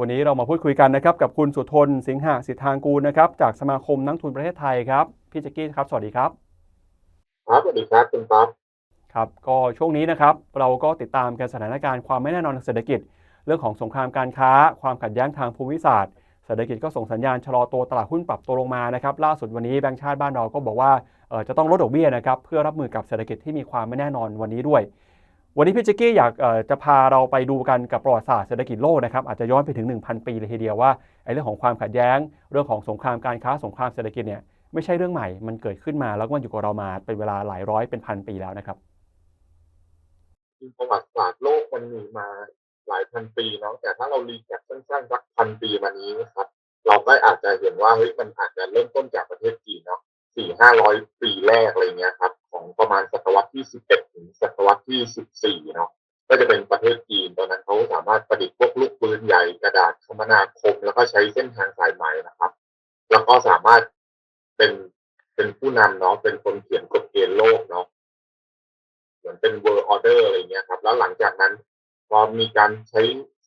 วันนี้เรามาพูดคุยกันนะครับกับคุณสุทนสิงหสิทธางกูลนะครับจากสมาคมนักทุนประเทศไทยครับพี่แจ็กกี้ครับสวัสดีครับครับสวัสดีครับคุณป๊อปครับก็ช่วงนี้นะครับเราก็ติดตามกันสถานการณ์ความไม่แน่นอนทางเศรษฐกิจ เรื่องของสงครามการค้า ความขัดแย้งทางภูมิศาสตร์เศรษฐกิจก็ส่งสัญญาณชะลอตัวตลาดหุ้นปรับตัวลงมานะครับล่าสุดวันนี้แบงก์ชาติบ้านเราก็บอกว่าเอ่อจะต้องลดดอกเบี้ยนะครับเพื่อรับมือกับเศรษฐกิจที่มีความไม่แน่นอนวันนี้ด้วย วันนี้พี่แจ็กกี้อยากจะพาเราไปดูกันกับประวัติศาสตร์เศรษฐกิจโลกนะครับอาจจะย้อนไปถึง 1,000 ปีเลยทีเดียวว่าไอ้เรื่องของความขัดแย้ง เรื่องของสงครามการค้าสงครามเศรษฐกิจเนี่ยไม่ใช่เรื่องใหม่มันเกิดขึ้นมาแล้วก็มันอยู่กับเรามาเป็นเวลาหลายร้อยเป็นพันปีแล้วนะครับประวัติศาสตร์โลกมันมีมาหลายพันปีเนาะแต่ถ้าเรารีแคปสั้นๆสักพันปีมานี้นะครับเราก็อาจจะเห็นว่าเฮ้ยมันอาจจะเริ่มต้นจากประเทศจีนเนาะ สี่ห้าร้อยปีแรกอะไรเงี้ยครับ ของประมาณศตวรรษที่สิบเอ็ดถึงศตวรรษที่สิบสี่เนาะก็จะเป็นประเทศจีนตอนนั้นเขาสามารถประดิษฐ์พวกลูกปืนใหญ่กระดาษคมนาคม แล้วก็ใช้เส้นทางสายไหมนะครับ แล้วก็สามารถเป็นเป็นผู้นำเนาะเป็นคนเขียนกฎเกณฑ์โลกเนาะเหมือนเป็น world order อะไรเงี้ยครับ แล้วหลังจากนั้นพอมีการใช้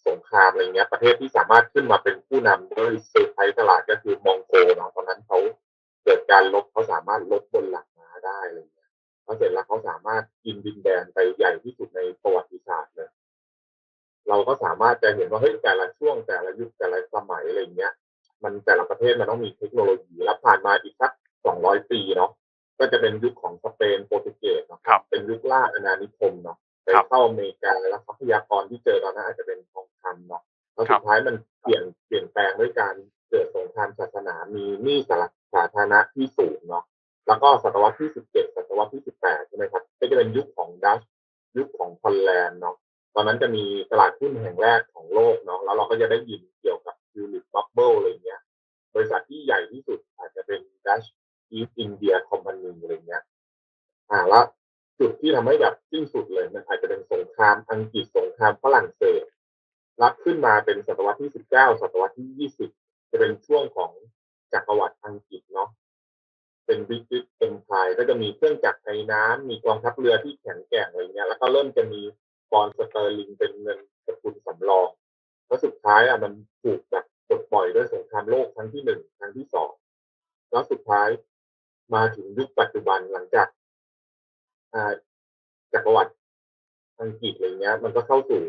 สงครามอะไรเงี้ย ประเทศที่สามารถขึ้นมาเป็นผู้นำด้วยเซอร์ไพรส์ตลาดก็คือมองโกเนาะตอนนั้นเขา กิดการลบเขาสามารถลบบนหลังม้าได้อะไรเงี้ยพอเสร็จแล้วเขาสามารถกินดินแดนไปใหญ่ที่สุดในประวัติศาสตร์เลยเราก็สามารถจะเห็นว่าเฮ้ยแต่ละช่วงแต่ละยุคแต่ละสมัยอะไรเงี้ย มันแต่ละประเทศมันต้องมีเทคโนโลยีแล้วผ่านมาอีกสักสองร้อยปีเนาะก็จะเป็นยุคของสเปนโปรตุเกสเนาะครับเป็นยุคล่าอาณานิคมเนาะไปครับเข้าอเมริกาแล้วทรัพยากรที่เจอตอนนั้นอาจจะเป็นทองคำเนาะแล้วครัสุบดท้ายมันเปลี่ยนเปลี่ยนแปลงด้วยการ เกิดสงครามศาสนามีหนี้สาสาธารณะที่สูงเนาะแล้วก็ศตวรรษที่สิบเจ็ดศตวรรษที่สิบแปดใช่ไหมครับก็จะเป็นยุคของดัชยุคของฮอลแลนด์เนาะตอนนั้นจะมีตลาดหุ้นแห่งแรกของโลกเนาะแล้วเราก็จะได้ยินเกี่ยวกับยูนิตบับเบิลอะไรเงี้ยบริษัทที่ใหญ่ที่สุดอาจจะเป็น Dutch East India Company อะไรเงี้ยอ่าแล้วจุดที่ทำให้แบบสิ้นสุดเลยมันอาจจะเป็นสงครามอังกฤษสงครามฝรั่งเศสรับขึ้นมาเป็นศตวรรษที่สิบเก้าศตวรรษที่ยี่สิบ จะเป็นช่วงของจักรวรรดิอังกฤษเนาะเป็นวิกฤตเอ็มพายก็จะมีเครื่องจักรไอน้ำมีกองทัพเรือที่แข็งแกร่งอะไรเงี้ยแล้วก็เริ่มจะมีปอนสเตอร์ลิงเป็นเงินสกุลสำรองแล้วสุดท้ายอะมันถูกแบบปลดปล่อยด้วยสงครามโลกครั้งที่หนึ่งครั้งที่สองแล้วสุดท้ายมาถึงยุคปัจจุบันหลังจากอ่าจักรวรรดิอังกฤษอะไรเงี้ย มันก็เข้าสู่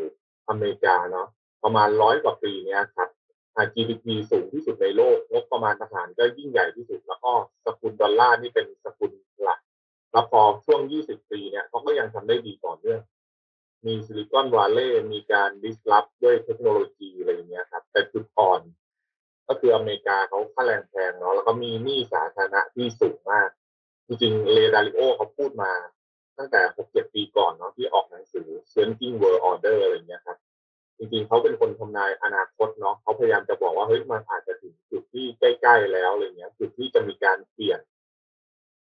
อเมริกาเนาะประมาณร้อยกว่าปีเนี้ยครับ GDP สูงที่สุดในโลกงบประมาณทหารก็ยิ่งใหญ่ที่สุด แล้วก็สกุลดอลลาร์นี่เป็นสกุลหลัก แล้วพอช่วง 20 ปีเนี่ยเขาก็ยังทำได้ดีต่อเนื่องมีซิลิคอนวาเลย์มีการดิสล p ด้วยเทคโนโลยีอะไรอย่างเงี้ยครับแต่จุดอ่อน ก็คืออเมริกาเขาค่าแรงแพงเนาะแล้วก็มีหนี้สาธารณะที่สูงมาก จริงๆเลดาริโอเขาพูดมาตั้งแต่ 6-7 ปีก่อนเนาะที่ออกหนังสือ Changing World Order อะไรเงี้ยครับ จริงๆเขาเป็นคนทำนายอนาคตเนาะเขาพยายามจะบอกว่าเฮ้ยมันอาจจะถึงจุดที่ใกล้ๆแล้วอะไรเงี้ยจุดที่จะมีการเปลี่ยน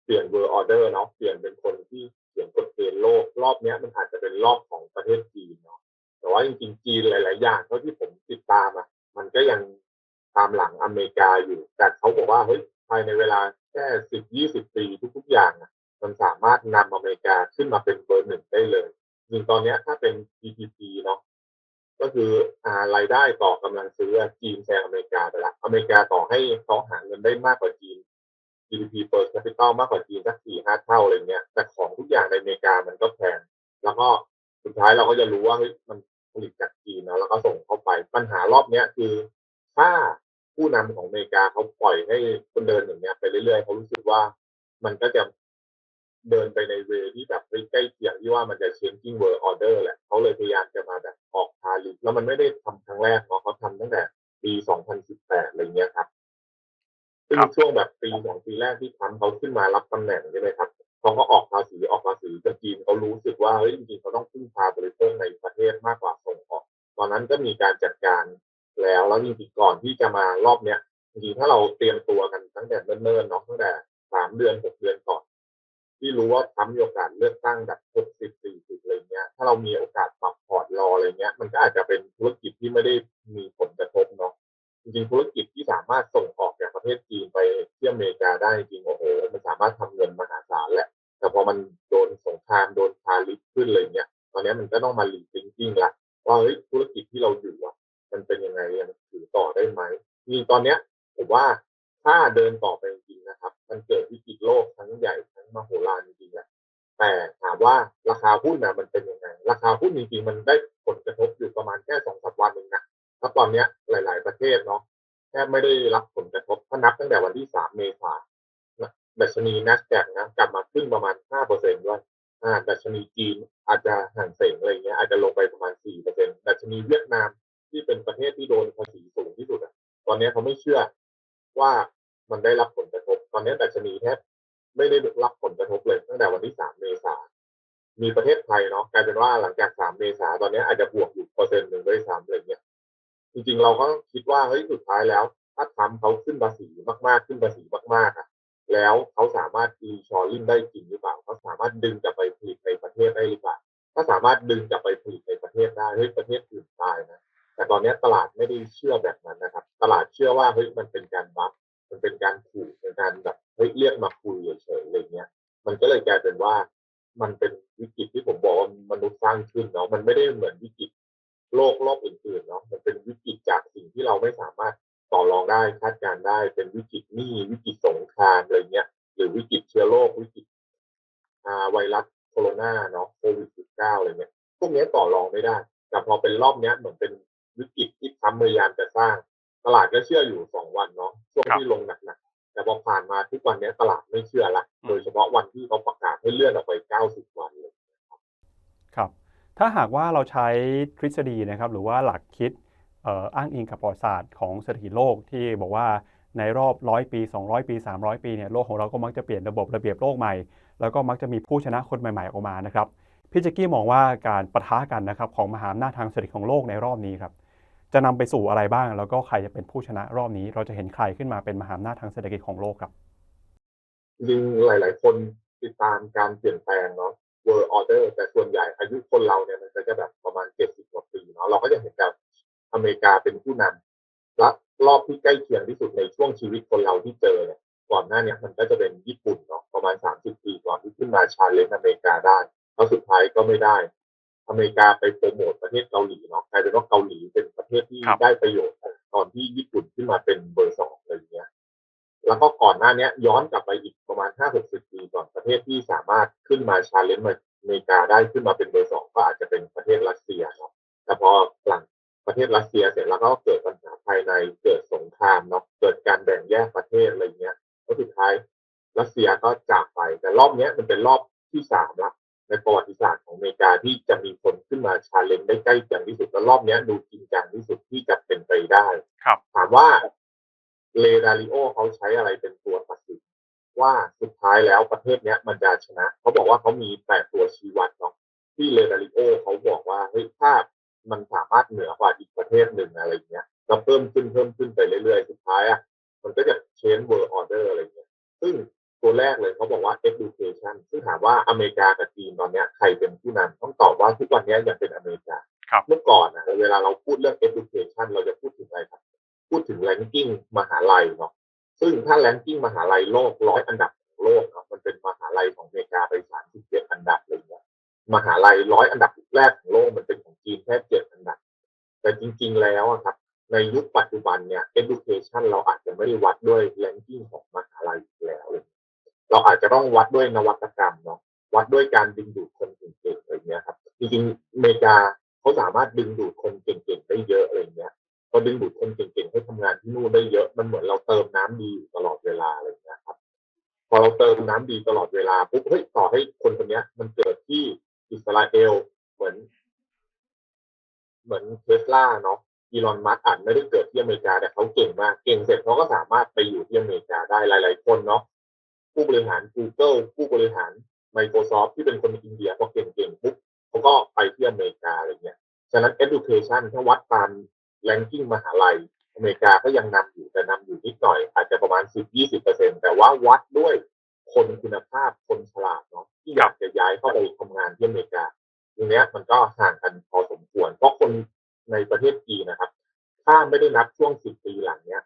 เปลี่ยน world order เนาะเปลี่ยนเป็นคนที่เขียนกฎเกณฑ์โลกรอบเนี้ยมันอาจจะเป็นรอบของประเทศจีนเนาะแต่ว่าจริงๆจีนหลาย ๆ อย่างเท่าที่ผมติดตามอะมันก็ยังตามหลังอเมริกาอยู่ แต่เขาบอกว่าเฮ้ยภายในเวลาแค่สิบยี่สิบปีทุกๆอย่างอะมันสามารถนำอเมริกาขึ้นมาเป็นเบอร์หนึ่งได้เลยจริงตอนเนี้ยถ้าเป็น GDP ก็คืออ่ารายได้ต่อกำลังซื้อจีนแซงอเมริกาไปละอเมริกาต่อให้เขาหาเงินได้มากกว่าจีน GDP per capita มากกว่าจีนสักสี่ห้าเท่าอะไรเงี้ยแต่ของทุกอย่างในอเมริกามันก็แพงแล้วก็สุดท้ายเราก็จะรู้ว่าเฮ้ยมันผลิตจากจีนนะแล้วก็ส่งเข้าไปปัญหารอบเนี้ยคือถ้าผู้นำของอเมริกาเขาปล่อยให้คนเดินอย่างเงี้ยไปเรื่อยๆเขารู้สึกว่ามันก็จะเดินไปในเวที่แบบใกล้เคียงที่ว่ามันจะ changing world order แหละเขาเลยพยายามจะมาแบบออก แล้วมันไม่ได้ทำครั้งแรกเนาะเขาทำตั้งแต่ปี2018อะไรเงี้ยครับซึ่งครับช่วงแบบปีสองปีแรกที่ทำเขาขึ้นมารับตำแหน่งใช่ไหมครับเขาก็ออกภาษีออกภาษีแต่จีนเขารู้สึกว่าเฮ้ยจริงๆเขาต้องพึ่งพาบริโภคในประเทศมากกว่าส่งออก ตอนนั้นก็มีการจัดการแล้วแล้วจริงๆก่อนที่จะมารอบเนี้ยจริงๆถ้าเราเตรียมตัวกันตั้งแต่เนิ่นๆเนาะตั้งแต่สามเดือนหกเดือนก่อน ที่รู้ว่าทำมีโอกาสเลือกตั้งแบบหกสิบสี่สิบอะไรเงี้ย ถ้าเรามีโอกาสปรับ พอร์ตรออะไรเงี้ย มันก็อาจจะเป็นธุรกิจที่ไม่ได้มีผลกระทบเนาะจริงๆธุรกิจที่สามารถส่งออกจากประเทศจีนไปที่อเมริกาได้จริงโอ้โหมันสามารถทำเงินมหาศาลแหละ แต่พอมันโดนสงครามโดนทาริฟขึ้นเลยเนี่ยตอนนี้มันก็ต้องมารีทิงกิ้งละว่าเฮ้ยธุรกิจที่เราอยู่อะมันเป็นยังไงมันถือต่อได้ไหมจริงตอนเนี้ยผมว่าถ้าเดินต่อไปจริงนะครับ มันเกิดวิกฤตโลกทั้งใหญ่ทั้งมโหฬารจริงๆแหละแต่ถามว่าราคาหุ้นนะมันเป็ มันได้ผลกระทบอยู่ประมาณแค่สองสามวันเองนะถ้าตอนเนี้ยหลาย ๆ ประเทศเนาะแทบไม่ได้รับผลกระทบถ้านับตั้งแต่วันที่สามเมษายนดัชนีนัสแกนะกลับมาขึ้นประมาณห้าเปอร์เซ็นต์ด้วยอ่าดัชนีจีนอาจจะห่างเสงอะไรเงี้ยอาจจะลงไปประมาณ4%ดัชนีเวียดนามที่เป็นประเทศที่โดนภาษีสูงที่สุดอะตอนนี้เขาไม่เชื่อว่ามันได้รับผลกระทบ ตอนนี้ดัชนีแทบไม่ได้รับผลกระทบเลยตั้งแต่วันที่3เมษา มีประเทศไทยเนาะกลายเป็นว่าหลังจาก3เมษาตอนนี้อาจจะบวกอยู่เปอร์เซ็นต์หนึ่งด้วยซ้ำอะไรเงี้ยจริงๆเราก็คิดว่าเฮ้ยสุดท้ายแล้ว ถ้าทำเขาขึ้นภาษีมากๆขึ้นภาษีมากๆอะแล้วเขาสามารถรีชอร์ลิงได้จริงหรือเปล่าเขาสามารถดึงกลับไปผลิตในประเทศได้หรือเปล่าถ้าสามารถดึงกลับไปผลิตในประเทศได้เฮ้ยประเทศอื่นตายนะแต่ตอนนี้ตลาดไม่ได้เชื่อแบบนั้นนะครับ ตลาดเชื่อว่าเฮ้ยมันเป็นการบัฟมันเป็นการขู่เป็นการแบบเฮ้ยเรียกมาคุยเฉยๆอะไรเงี้ย มันก็เลยกลายเป็นว่า มันเป็นวิกฤตที่ผมบอกว่ามนุษย์สร้างขึ้นเนาะมันไม่ได้เหมือนวิกฤตโลกรอบอื่นๆเนาะมันเป็นวิกฤตจากสิ่งที่เราไม่สามารถต่อรองได้คาดการได้เป็นวิกฤตหนี้วิกฤตสงครามอะไรเงี้ยหรือวิกฤตเชื้อโรควิกฤตอ่าไวรัสโคโรนาเนาะโควิด -19 อะไรเงี้ยพวกนี้ต่อรองไม่ได้ แต่พอเป็นรอบเนี้ยเหมือนเป็นวิกฤตที่ทำพยายามจะสร้าง ตลาดก็เชื่ออยู่สองวันเนาะช่วงที่ลงหนัก แต่พอผ่านมาทุกวันเนี้ยตลาดไม่เชื่อละอืมโดยเฉพาะวันที่เขาประกาศให้เลื่อนออกไป 90 วันเลยครับถ้าหากว่าเราใช้ทฤษฎีนะครับ หรือว่าหลักคิดเอ่ออ้างอิงกับประวัติศาสตร์ของเศรษฐกิจโลกที่บอกว่าในรอบ 100 ปี 200 ปี 300 ปีเนี่ยโลกของเราก็มักจะเปลี่ยนระบบระเบียบโลกใหม่ แล้วก็มักจะมีผู้ชนะคนใหม่ ๆ ออกมานะครับพี่แจ็กกี้มองว่าการปะทะกันนะครับของมหาอำนาจทางเศรษฐกิจของโลกในรอบนี้ครับ จะนำไปสู่อะไรบ้าง แล้วก็ใครจะเป็นผู้ชนะรอบนี้ เราจะเห็นใครขึ้นมาเป็นมหาอำนาจทางเศรษฐกิจของโลกครับจริงหลาย ๆ คนติดตามการเปลี่ยนแปลงเนาะ world order แต่ส่วนใหญ่อายุคนเราเนี่ยมันจะแบบประมาณ70กว่าปีเนาะเราก็จะเห็นแบบอเมริกาเป็นผู้นำและรอบที่ใกล้เคียงที่สุดในช่วงชีวิตคนเราที่เจอเนี่ยก่อนหน้าเนี่ยมันก็จะเป็นญี่ปุ่นเนาะประมาณ30ปีก่อนที่ขึ้นมาชาเลนจ์อเมริกาได้แล้วสุดท้ายก็ไม่ได้ อเมริกาไปโปรโมทประเทศเกาหลีเนาะกลายเป็นว่าเกาหลีเป็นประเทศที่ครับได้ประโยชน์ตอนที่ญี่ปุ่นขึ้นมาเป็นเบอร์สองอะไรอย่างเงี้ย แล้วก็ก่อนหน้าเนี้ยย้อนกลับไปอีกประมาณ5-60ปีก่อนประเทศที่สามารถขึ้นมาชาเลนจ์อเมริกาได้ขึ้นมาเป็นเบอร์สองก็อาจจะเป็นประเทศรัสเซียเนาะแต่พอหลังประเทศรัสเซียเสร็จแล้วก็เกิดปัญหาภายในเกิดสงครามเนาะเกิดการแบ่งแยกประเทศอะไรเงี้ยแล้วสุดท้ายรัสเซียก็จากไปแต่รอบเนี้ยมันเป็นรอบที่สามละ ในประวัติศาสตร์ของอเมริกาที่จะมีคนขึ้นมาชาเลนจ์ได้ใกล้เคียงที่สุดและรอบเนี้ยดูจริงจังที่สุดที่จะเป็นไปได้ครับถามว่าเลดาริโอเขาใช้อะไรเป็นตัวตัดสินว่าสุดท้ายแล้วประเทศเนี้ยมันจะชนะ เขาบอกว่าเขามีแปดตัวชี้วัดเนาะที่เลดาริโอเขาบอกว่าเฮ้ยถ้ามันสามารถเหนือกว่าอีกประเทศหนึ่งอะไรเงี้ยแล้วเพิ่มขึ้นเพิ่มขึ้นไปเรื่อยๆ สุดท้ายอะมันก็จะ change world order อะไรเงี้ยซึ่ง ตัวแรกเลยเขาบอกว่า education ซึ่งถามว่าอเมริกากับจีนตอนเนี้ยใครเป็นผู้นำต้องตอบว่าทุกวันเนี้ยยังเป็นอเมริกาครับเมื่อก่อนอะเวลาเราพูดเรื่อง education เราจะพูดถึงอะไรครับ พูดถึง ranking มหาลัยเนาะซึ่งถ้า ranking มหาลัยโลกร้อยอันดับของโลกเนาะมันเป็นมหาลัยของอเมริกาไป37อันดับเลยเนี่ยมหาลัยร้อยอันดับแรกของโลกมันเป็นของจีนแค่เจ็ดอันดับ แต่จริง ๆ แล้วอะครับในยุคปัจจุบันเนี่ย education เราอาจจะไม่ได้วัดด้วย ranking ของมหาลัยอีกแล้วเลย เราอาจจะต้องวัดด้วยนวัตกรรมเนาะวัดด้วยการดึงดูดคนเก่งๆอะไรเงี้ยครับจริงๆอเมริกาเขาสามารถดึงดูดคนเก่งๆได้เยอะอะไรเงี้ยพอดึงดูดคนเก่งๆให้ทำงานที่นู่นได้เยอะมันเหมือนเราเติมน้ำดีอยู่ตลอดเวลาอะไรเงี้ยครับ พอเราเติมน้ำดีตลอดเวลาปุ๊บเฮ้ยต่อให้คนคนเนี้ย มันเกิดที่อิสราเอลเหมือน เหมือนเทสลาเนาะอีลอนมัสก์อาจไม่ได้เกิดที่อเมริกาแต่เขาเก่งมาก เก่งเสร็จเขาก็สามารถไปอยู่ที่อเมริกาได้หลาย ๆ คนเนาะ ผู้บริหาร Google ผู้บริหาร Microsoft ที่เป็นคนอินเดียพอเก่งๆปุ๊บเขาก็ไปที่อเมริกาอะไรเงี้ยฉะนั้น education ถ้าวัดตาม ranking มหาลัยอเมริกาก็ยังนำอยู่แต่นำอยู่นิดหน่อย อาจจะประมาณ10-20%แต่ว่าวัดด้วยคนคุณภาพคนฉลาดเนาะที่อยากจะย้ายเข้าไปทำงานที่อเมริกาตรงเนี้ยมันก็ห่างกันพอสมควร เพราะคนในประเทศจีนนะครับ ถ้าไม่ได้นับช่วง10ปีหลังเนี้ย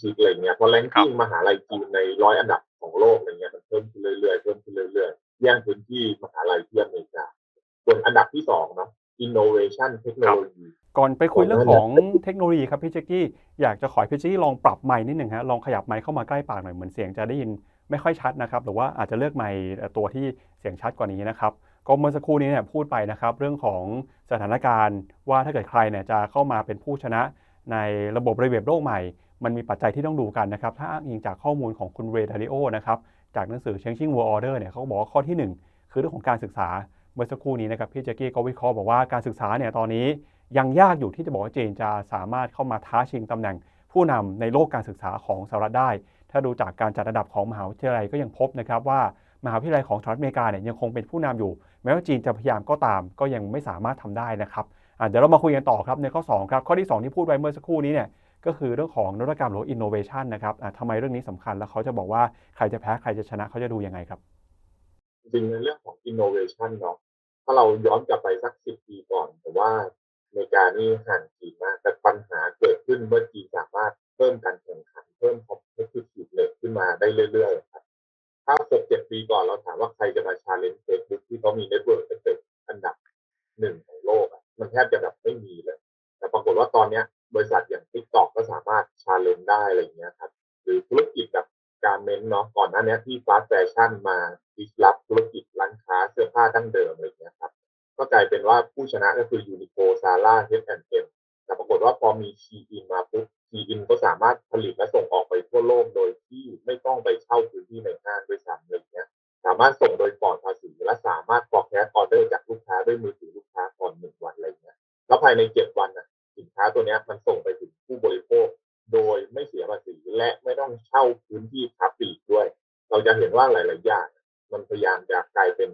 ชั้นชิดอะไรเงี้ยเพราะแรงกิ้งมหาลัยจีนในร้อยอันดับของโลกอะไรเงี้ยมันเพิ่มขึ้นเรื่อยๆเพิ่มขึ้นเรื่อยๆแย่งพื้นที่มหาลัยที่อเมริกาส่วนอันดับที่สองเนาะ innovation เทคโนโลยีก่อนไปคุยเรื่องของเทคโนโลยีครับพี่แจ็กกี้อยากจะขอให้พี่แจ็กกี้ลองปรับไมค์นิดหนึ่งฮะลองขยับไมค์เข้ามาใกล้ปากหน่อยเหมือนเสียงจะได้ยินไม่ค่อยชัดนะครับหรือว่าอาจจะเลือกไมค์ตัวที่เสียงชัดกว่านี้นะครับก็เมื่อสักครู่นี้เนี่ยพูดไปนะครับ เรื่องของสถานการณ์ว่าถ้าเกิดใครเนี่ยจะเข้ามาเป็นผู้ชนะในระบบระเบียบโลกใหม่ มันมีปัจจัยที่ต้องดูกันนะครับ ถ้าอ้างอิงจากข้อมูลของคุณเรดาริโอนะครับ จากหนังสือ Changing World Order เนี่ยเขาก็บอกว่าข้อที่หนึ่งคือเรื่องของการศึกษา เมื่อสักครู่นี้นะครับพี่แจ็กกี้ก็วิเคราะห์บอกว่าการศึกษาเนี่ยตอนนี้ยังยากอยู่ที่จะบอกว่าจีนจะสามารถเข้ามาท้าชิงตำแหน่ง ผู้นำในโลกการศึกษาของสหรัฐได้ ถ้าดูจากการจัดอันดับของมหาวิทยาลัยก็ยังพบนะครับว่ามหาวิทยาลัยของสหรัฐอเมริกาเนี่ยยังคงเป็นผู้นำอยู่ แม้ว่าจีนจะพยายามก็ตามก็ยังไม่สามารถทำได้นะครับเดี๋ยวเรามาคุยกันต่อครับในข้อ2ครับข้อที่ 2 ที่พูดไว้เมื่อสักครู่นี้เนี่ย ก็คือเรื่องของนวัตกรรมหรือ innovation นะครับทำไมเรื่องนี้สำคัญแล้วเขาจะบอกว่าใครจะแพ้ใครจะชนะเขาจะดูยังไงครับ จริงในเรื่องของ innovation เนาะถ้าเราย้อนกลับไปสักสิบปีก่อนผมว่าอเมริกานี่ห่างจีนมากแต่ปัญหาเกิดขึ้นเมื่อจีนสามารถเพิ่มการแข่งขัน เพิ่ม competitive rate ขึ้นมาได้เรื่อยๆครับถ้าหกเจ็ดปีก่อนเราถามว่าใครจะมาชาเลนจ์เฟซบุ๊กที่เขามีเน็ตเวิร์กเป็นอันดับหนึ่งของโลก มันแทบจะแบบไม่มีเลย แต่ปรากฏว่าตอนเนี้ยบริษัทอย่าง TikTok ก็สามารถชาเลนจ์ได้อะไรอย่างเงี้ยครับ หรือธุรกิจแบบการเมนเนาะก่อนหน้านี้ที่ฟาสแฟชั่นมาดิสลอฟธุรกิจร้านค้าเสื้อผ้าดั้งเดิมอะไรอย่างเงี้ยครับ ก็กลายเป็นว่าผู้ชนะก็คือยูนิโคซาร่าเฮดแอนด์เอ็มแต่ปรากฏว่าพอมีชีอินมาปุ๊บชีอินก็สามารถผลิตและส่งออกไปทั่วโลกโดยที่ไม่ต้องไปเช่าพื้นที่ในห้างด้วยซ้ำอะไรอย่างเงี้ย สามารถส่งโดยปลอดภาษีและสามารถ forecast order จากลูกค้าด้วยมือถือลูกค้าก่อนหนึ่งวันอะไรเงี้ยแล้วภายในเจ็ดวันน่ะ สินค้าตัวนี้มันส่งไปถึงผู้บริโภค โดยไม่เสียภาษีและไม่ต้องเช่าพื้นที่พับปีกด้วย เราจะเห็นว่าหลาย ๆ อย่างมันพยายามจะกลายเป็น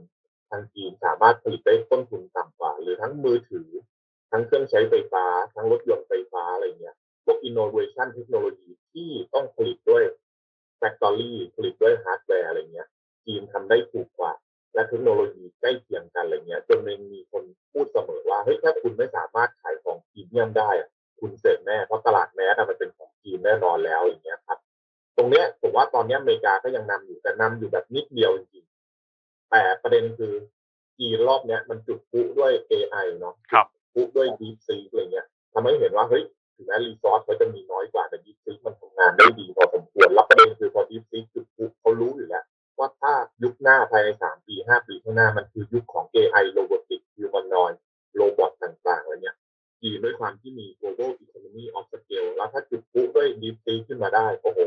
ทางจีนสามารถผลิตได้ต้นทุนต่ำกว่า หรือทั้งมือถือ ทั้งเครื่องใช้ไฟฟ้า ทั้งรถยนต์ไฟฟ้าอะไรเงี้ยพวก innovation เทคโนโลยีที่ต้องผลิตด้วย factory ผลิตด้วยฮาร์ดแวร์อะไรเงี้ยจีนทำได้ถูกกว่า และเทคโนโลยีใกล้เคียงกันอะไรเงี้ยจนมันมีคนพูดเสมอว่าเฮ้ยถ้าคุณไม่สามารถขายของพรีเมียมได้อะคุณเสร็จแน่เพราะตลาดแมสอะมันเป็นของจีนแน่นอนแล้วอย่างเงี้ยครับ ตรงเนี้ยผมว่าตอนเนี้ยอเมริกาก็ยังนำอยู่แต่นำอยู่แบบนิดเดียวจริงๆแต่ประเด็นคือจีนรอบเนี้ยมันจุดพลุด้วย AI เนาะครับพลุด้วย Deep Seek อะไรเงี้ยทำให้เห็นว่าเฮ้ยถึงแม้รีซอสเขาจะมีน้อยกว่าแต่ Deep Seek มันทำงานได้ดีพอสมควรแล้วประเด็นคือพอ Deep Seek จุดพลุเขารู้อยู่แล้วว่าถ้ายุคหน้าภายในสาม ปีห้าปีข้างหน้ามันคือยุคของ AI โรบอติก humanoid โรบอทต่างๆอะไรเงี้ยจีนด้วยความที่มี global economy of scale แล้วถ้าจุดพลุด้วย deep sea ขึ้นมาได้ โอ้โห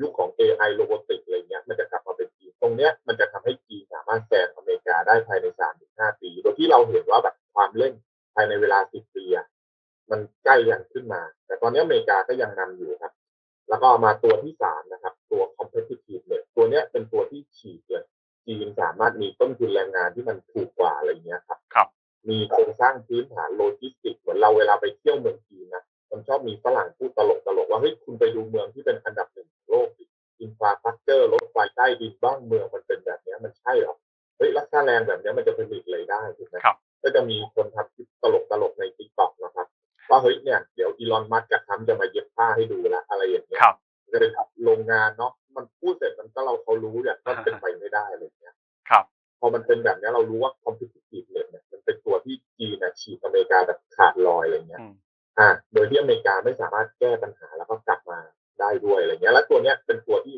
ยุคของ AI โรบอติกอะไรเงี้ยมันจะกลับมาเป็นจีนตรงเนี้ยมันจะทำให้จีนสามารถแซงอเมริกาได้ภายในสามถึงห้าปี โดยที่เราเห็นว่าแบบความเร่งภายในเวลาสิบปีอะมันใกล้ยังขึ้นมา แต่ตอนนี้อเมริกาก็ยังนำอยู่ครับ แล้วก็มาตัวที่สามนะครับ ตัว competitiveness ตัวเนี้ยเป็นตัวที่ฉีกเลย จีนสามารถมีต้นทุนแรงงานที่มันถูกกว่าอะไรเงี้ยครับครับ มีโครงสร้างพื้นฐานโลจิสติกส์เหมือนเราเวลาไปเที่ยวเมืองจีนนะมันชอบมีฝรั่งพูดตลกตลกๆว่าเฮ้ยคุณไปดูเมืองที่เป็นอันดับหนึ่งของโลกสิอินฟราสตรักเจอร์รถไฟใต้ดินบ้านเมืองมันเป็นแบบเนี้ยมันใช่เหรอเฮ้ยรักษาแรงแบบเนี้ยมันจะผลิตอะไรได้ถูกไหมครับก็จะมีคนทำคลิปตลกตลกๆในทิกตอกนะครับว่าเฮ้ยเนี่ยเดี๋ยวอีลอนมัสก์กับทรัมป์จะมาเย็บผ้าให้ดูละอะไรอย่างเงี้ยครับจะเป็นโรงงานเนาะ รารู้ว่า competitive เนี่ยมันเป็นตัวที่จีนน่ะฉีกอเมริกาแบบขาดลอยอะไรเงี้ยอืมอ่าโดยที่อเมริกาไม่สามารถแก้ปัญหาแล้วก็กลับมาได้ด้วยอะไรเงี้ย แล้วตัวเนี้ยเป็นตัวที่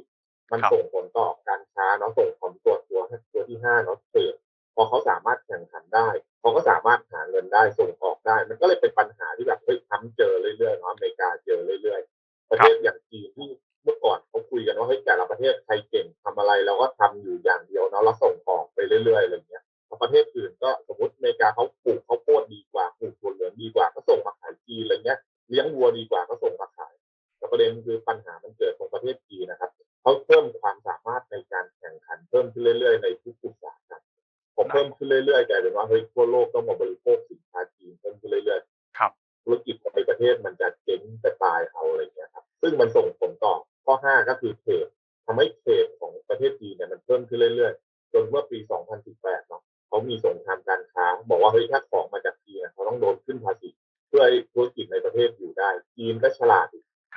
มันครับส่งผลต่อการค้าเนาะส่งผลตัวตัวตัวที่ห้าเนาะเทรดพอเขาสามารถแข่งขันได้เขาก็สามารถหาเงินได้ส่งออกได้ มันก็เลยเป็นปัญหาที่แบบเฮ้ยทำเจอเรื่อยๆเนาะอเมริกาเจอเรื่อยๆ ประเทศอย่างจีนที่เมื่อก่อนเขาคุยกันว่าเฮ้ยแต่ละประเทศใครเก่งทำอะไรเราก็ทำอยู่อย่างเดียวเนาะแล้วส่งออกไปเรื่อยๆอะไรเงี้ยพอ ประเทศอื่นก็สมมติอเมริกาเขาปลูกข้าวโพดดีกว่าปลูกถั่วเหลืองดีกว่าก็ส่งมาขายจีนอะไรเงี้ยเลี้ยงวัวดีกว่าก็ส่งมาขายแต่ประเด็นคือปัญหามันเกิดของประเทศจีนนะครับเขาเพิ่มความสามารถในการแข่งขันเพิ่มขึ้นเรื่อย ๆ ในทุกอุตสาหกรรมผมเพิ่มขึ้นเรื่อยๆกลายเป็นว่าเฮ้ยทั่วโลกต้องมาบริโภค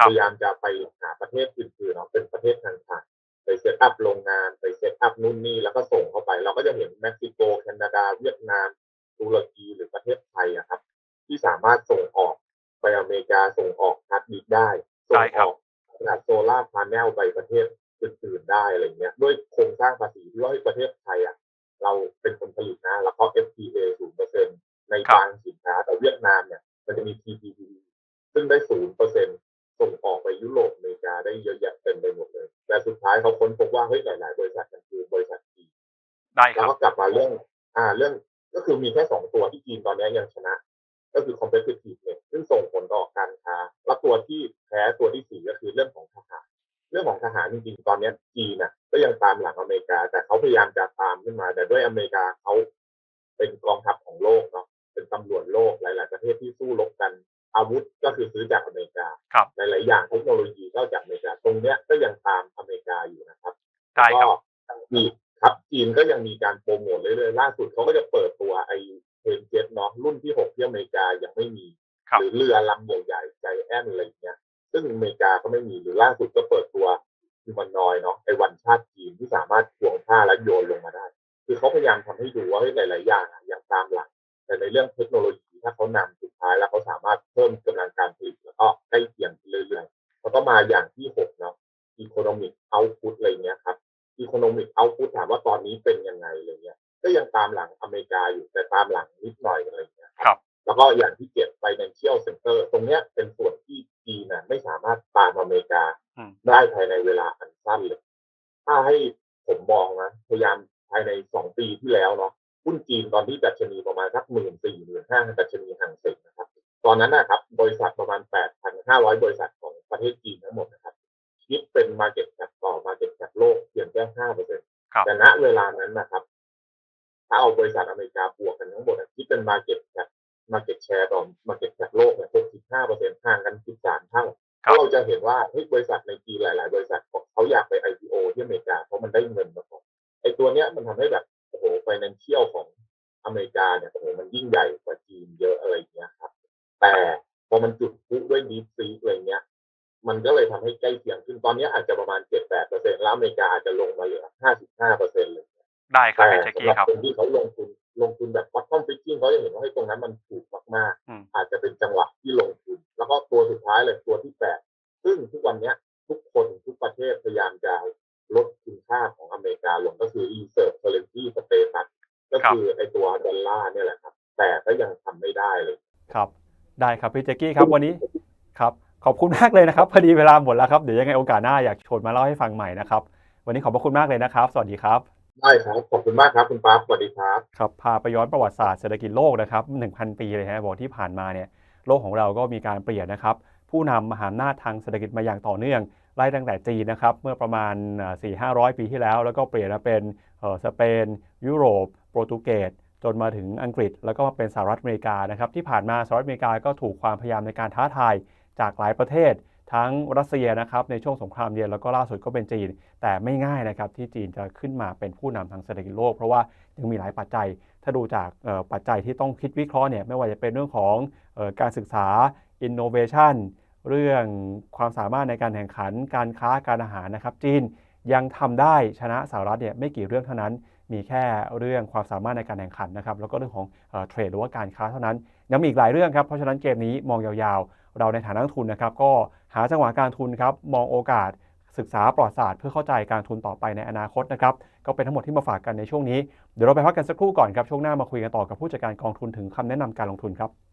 ยายามจะไปหาประเทศอื่นๆเนาะเป็นประเทศทางผ่านไปเซตอัพโรงงานไปเซตอัพนู่นนี่แล้วก็ส่งเข้าไป เราก็จะเห็นเม็กซิโกแคนาดา เวียดนามตุรกีหรือประเทศไทยอะครับ ที่สามารถส่งออกไปอเมริกาส่งออกฮาร์ดดิสก์ได้ส่ใช่งคอรับอกขนาดโซลาร์พาเนลไปประเทศอื่นๆได้อะไรเงี้ยด้วยโครงสร้างภาษีที่ว่าเฮ้ยประเทศไทยอะเราเป็นคนผลิตนะ แล้วก็ FTA ศูนย์เปอร์เซ็นในครับบางสินค้าแต่เวียดนามเนี่ย มันจะมี TPP ซึ่งได้ศูนย์เปอร์เซ็น ส่งออกไปยุโรปอเมริกาได้เยอะแยะเต็มไปหมดเลย แต่สุดท้ายเขาค้นพบว่าเฮ้ยหลาย ๆ บริษัทมันคือบริษัทจีนได้คแล้วรับก็กลับมาเรื่องอ่าเรื่องก็คือมีแค่สองตัวที่จีนตอนนี้ยังชนะ ก็คือ competitiveness ซึ่งส่งผลต่อการค้า แล้วตัวที่แพ้ตัวที่สี่ก็คือเรื่องของทหาร เรื่องของทหารจริงๆตอนนี้จีนน่ะก็ยังตามหลังอเมริกา แต่เขาพยายามจะตามขึ้นมา แต่ด้วยอเมริกา ครับจีนก็ยังมีการโปรโมทเรื่อยๆล่าสุดเขาก็จะเปิดตัวไอเทนเจ็ตเนาะรุ่นที่หกที่อเมริกายังไม่มีครับหรือเรือลำใหญ่ๆใจแอนอะไรอย่างเงี้ย ซึ่งอเมริกาก็ไม่มีหรือล่าสุดก็เปิดตัวฮิวมันนอยเนาะไอวันชาติจีนที่สามารถควงท่าและโยนลงมาได้ คือเขาพยายามทำให้ดูว่าเฮ้ยหลายๆอย่างอะยังตามหลังแต่ในเรื่องเทคโนโลยีถ้าเขานำสุดท้ายแล้วเขาสามารถเพิ่มกำลังการผลิตแล้วก็ใกล้เคียงเรื่อยๆแล้วก็มาอย่างที่หกเนาะ economic output อะไรเงี้ยครับ economic output ถามว่าตอนนี้เป็นยังไงอะไรเงี้ย ก็ยังตามหลังอเมริกาอยู่แต่ตามหลังนิดหน่อยอะไรเงี้ยครับ แล้วก็อย่างที่เจ็ด financial center ตรงเนี้ยเป็นส่วนที่จีนน่ะไม่สามารถตามอเมริกาอืมได้ภายในเวลาอันสั้นเลย ถ้าให้ผมมองนะพยายามภายในสองปีที่แล้วเนาะหุ้นจีนตอนที่ดัชนีประมาณสักหมื่นสี่หมื่นห้าดัชนีห่างเซ็งนะครับ ตอนนั้นนะครับ บริษัทประมาณแปดพันห้าร้อยบริษัทของประเทศจีนทั้งหมดนะครับ คิดเป็น market cap ต่อ market ค่ห้าเปอร์เซ็นต์ครับแต่ณเวลานั้นนะครับ ถ้าเอาบริษัทอเมริกาบวกกันทั้งหมดอะคิดเป็น market cap market share ต่อ market cap โลกเนี่ย65เปอร์เซ็นต์ห่างกัน13เท่าครัก็บเราจะเห็นว่าเฮ้ยบริษัทในจีนหลาย ๆ บริษัทเขาอยากไป IPO ที่อเมริกาเพราะมันได้เงินมาก่อนไอ้ตัวเนี้ยมันทำให้แบบโอ้โห financial ของอเมริกาเนี่ยโอ้โหมันยิ่งใหญ่กว่าจีนเยอะอะไรอย่างเงี้ยครับ แต่พอมันจุดพลุด้วย deep sea อะไรเงี้ย มันก็เลยทำให้ใกล้เคียงขึ้นตอนนี้อาจจะประมาณ ได้ครับแต่พี่แจ็คสำกี้หรับครับคนที่เขาลงทุนลงทุนแบบ bottom fishing เขาจะเห็นว่าให้ยตรงนั้นมันถูกมากอืมๆอาจจะเป็นจังหวะที่ลงทุน แล้วก็ตัวสุดท้ายเลยตัวที่แปดซึ่งทุกวันเนี้ยทุกคนทุกประเทศพยายามจะลดคุณค่าของอเมริกาลงก็คือ reserve currency status ก็คือไอตัวดอลลาร์เนี่ยแหละครับ แต่ก็ยังทำไม่ได้เลย ครับ ได้ครับพี่แจ็คกี้ครับวันนี้ครับขอบคุณมากเลยนะครับพอดีเวลาหมดแล้วครับเดี๋ยวยังไงโอกาสหน้าอยากชวนมาเล่าให้ฟังใหม่นะครับวันนี้ขอบพระคุณมากเลยนะครับ สวัสดีครับ ได้ครับ ขอบคุณมากครับคุณป๊าสวัสดีครับ ครับ พาไปย้อนประวัติศาสตร์เศรษฐกิจโลกนะครับ 1,000 ปีเลยฮะบอกที่ผ่านมาเนี่ยโลกของเราก็มีการเปลี่ยนนะครับ ผู้นำมหาอำนาจทางเศรษฐกิจมาอย่างต่อเนื่อง ไล่ตั้งแต่จีนนะครับ เมื่อประมาณ 4 5 0 0 ปีที่แล้ว แล้วก็เปลี่ยนมาเป็นสเปน ยุโรป โปรตุเกสจนมาถึงอังกฤษ แล้วก็มาเป็นสหรัฐอเมริกานะครับที่ผ่านมาสหรัฐอเมริกาก็ถูกความพยายามในการท้าทายจากหลายประเทศ ทั้งรัสเซียนะครับในช่วงสงครามเย็นแล้วก็ล่าสุดก็เป็นจีน แต่ไม่ง่ายนะครับที่จีนจะขึ้นมาเป็นผู้นำทางเศรษฐกิจโลก เพราะว่ายังมีหลายปัจจัย ถ้าดูจากปัจจัยที่ต้องคิดวิเคราะห์เนี่ยไม่ว่าจะเป็นเรื่องของออการศึกษา innovation เรื่องความสามารถในการแข่งขัน การค้าการอาหารนะครับ จีนยังทำได้ชนะสหรัฐเนี่ยไม่กี่เรื่องเท่านั้น มีแค่เรื่องความสามารถในการแข่งขันนะครับแล้วก็เรื่องของเทรดหรือว่าการค้าเท่านั้นยังมีอีกหลายเรื่องครับเพราะฉะนั้นเกมนี้มองยาวๆ เราในฐานะนักทุนนะครับก็ หาจังหวะการทุนครับมองโอกาสศึกษาปลอดศาสตร์เพื่อเข้าใจการทุนต่อไปในอนาคตนะครับก็เป็นทั้งหมดที่มาฝากกันในช่วงนี้ เดี๋ยวเราไปพักกันสักครู่ก่อนครับช่วงหน้ามาคุยกันต่อกับผู้จัดการกองทุนถึงคำแนะนำการลงทุนครับ